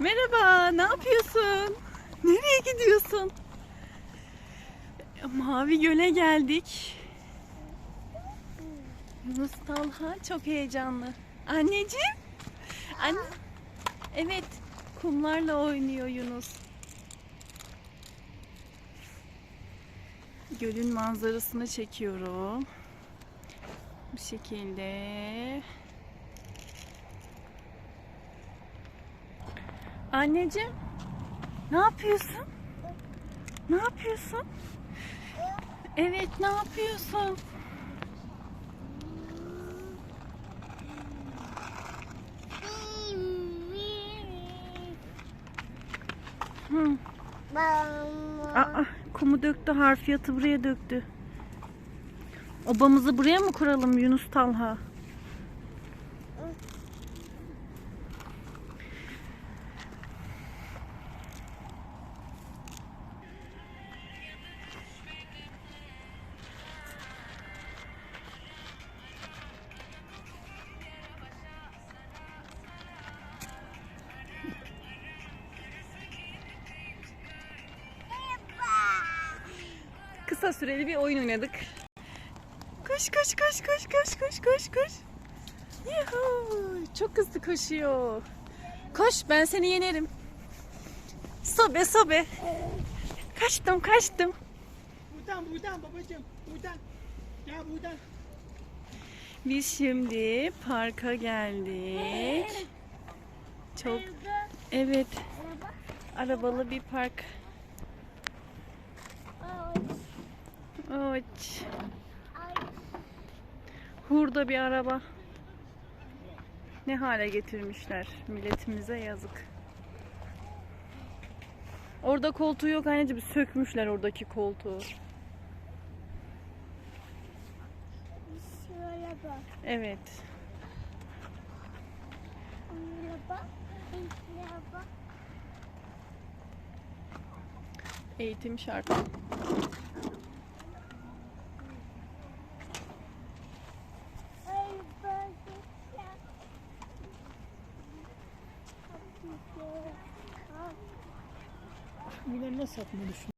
Merhaba, ne yapıyorsun? Nereye gidiyorsun? Mavi Göl'e geldik. Yunus Talha çok heyecanlı. Anneciğim? Anne. Evet, kumlarla oynuyor Yunus. Gölün manzarasını çekiyorum. Bu şekilde. Anneciğim, ne yapıyorsun? Ne yapıyorsun? Evet, ne yapıyorsun? Hı. Aa, kumu döktü, harfiyatı buraya döktü. Obamızı buraya mı kuralım Yunus Talha? Kısa süreli bir oyun oynadık. Koş koş koş koş koş koş koş koş. Yuhuu, çok hızlı koşuyor. Koş ben seni yenerim. Sobe sobe. Kaçtım kaçtım. Buradan buradan babacığım buradan. Gel buradan. Biz şimdi parka geldik. Çok evet arabalı bir park. Evet. Hurda bir araba. Ne hale getirmişler. Milletimize yazık. Orada koltuğu yok anneciğim. Sökmüşler oradaki koltuğu. Şöyle bak. Evet. Eğitim şart. Bunları nasıl satmayı düşünüyorsun?